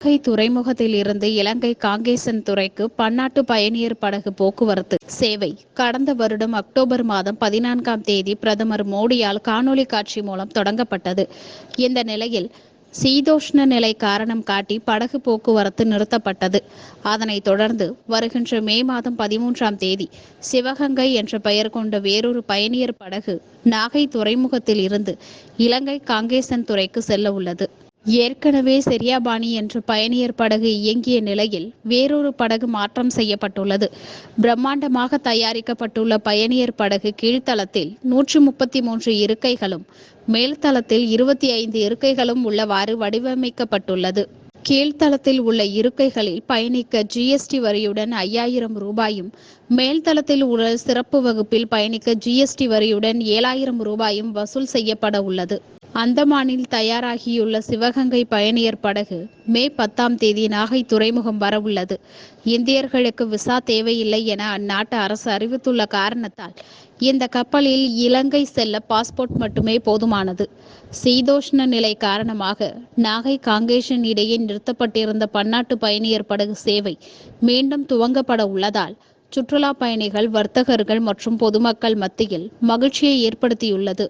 இலங்கை துறைமுகத்தில் இருந்து இலங்கை காங்கேசன் துறைக்கு பன்னாட்டு பயணியர் படகு போக்குவரத்து சேவை. கடந்த வருடம் அக்டோபர் மாதம் பதினான்காம் தேதி பிரதமர் மோடியால் காணொலி காட்சி மூலம் தொடங்கப்பட்டது. இந்த நிலையில் சீதோஷ்ண நிலை காரணம் காட்டி படகு போக்குவரத்து நிறுத்தப்பட்டது. அதனைத் தொடர்ந்து வருகின்ற மே மாதம் பதிமூன்றாம் தேதி சிவகங்கை என்ற பெயர் கொண்ட வேறொரு பயணியர் படகு நாகை துறைமுகத்தில் இருந்து இலங்கை காங்கேசன் துறைக்கு செல்ல உள்ளது. ஏற்கனவே செரியாபாணி என்ற பயணியர் படகு இயங்கிய நிலையில் வேறொரு படகு மாற்றம் செய்யப்பட்டுள்ளது. பிரம்மாண்டமாக தயாரிக்கப்பட்டுள்ள பயணியர் படகு கீழ்த்தளத்தில் நூற்று முப்பத்தி மூன்று இருக்கைகளும் மேல்தளத்தில் இருபத்தி ஐந்து இருக்கைகளும் உள்ளவாறு வடிவமைக்கப்பட்டுள்ளது. கீழ்த்தளத்தில் உள்ள இருக்கைகளில் பயணிக்க ஜிஎஸ்டி வரியுடன் ஐயாயிரம் ரூபாயும் மேல்தளத்தில் உள்ள சிறப்பு வகுப்பில் பயணிக்க ஜிஎஸ்டி வரியுடன் ஏழாயிரம் ரூபாயும் வசூல் செய்யப்பட உள்ளது. அந்தமானில் தயாராகியுள்ள சிவகங்கை பயணியர் படகு மே பத்தாம் தேதி நாகை துறைமுகம் வரவுள்ளது. இந்தியர்களுக்கு விசா தேவையில்லை என அந்நாட்டு அரசு அறிவித்துள்ள காரணத்தால் இந்த கப்பலில் இலங்கை செல்ல பாஸ்போர்ட் மட்டுமே போதுமானது. சீதோஷ்ண நிலை காரணமாக நாகை காங்கேஷன் இடையே நிறுத்தப்பட்டிருந்த பன்னாட்டு பயணியர் படகு சேவை மீண்டும் துவங்கப்பட உள்ளதால் சுற்றுலா பயணிகள் வர்த்தகர்கள் மற்றும் பொதுமக்கள் மத்தியில் மகிழ்ச்சியை ஏற்படுத்தியுள்ளது.